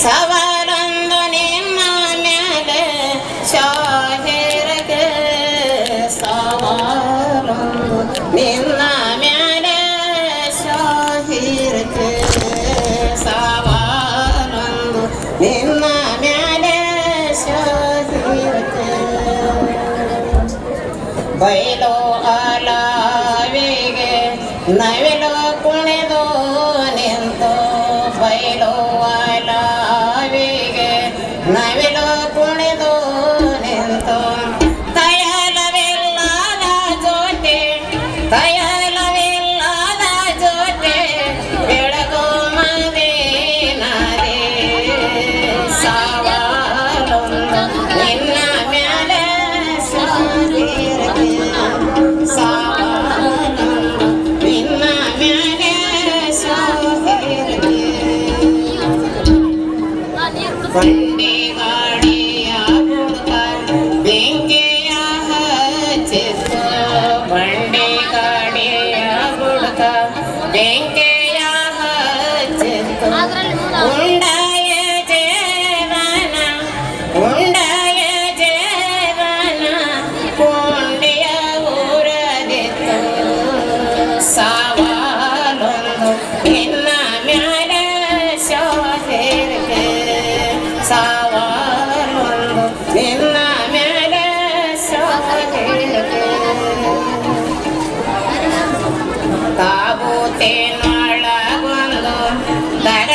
ಸವರೊಂದು ನಿಮ್ಮ ಮೇಲೆ ಶಾಹಿರಗೆ ಸವಾರೊಂದು ನಿನ್ನ ಮೇಲೆ ಶಾಹಿರಗೆ ಸವಾರೊಂದು ನಿನ್ನ ಮೇಲೆ ಶಾಹಿರಗೆ. ಬೈಲೋ ಅಲಾವಿಗೆ ನವಿಲೋ ಕುಣಿದು ನವಿಲು ಕುಣಿದು ನಿಂತು ತಯಲವಿಲ್ಲದ ಜೋಟಿ ತಯಲವಿಲ್ಲದ ಜೋಟಿ ಬೆಳಗು ಮದೀನದೇ ಸಾವಲೊಂದು ನಿನ್ನ ಮೇಲೆ ಸಾರಿರಲಿ ಸಾವಲೊಂದು ನಿನ್ನ ಮೇಲೆ ಸಾರಿರಲಿ Friday. ಬಂಡೆ ಕಾಡಿಯ ಗುಡುಕ ಬೆಂಕಿ ತೇನೊಳಗೊಂದು ದರ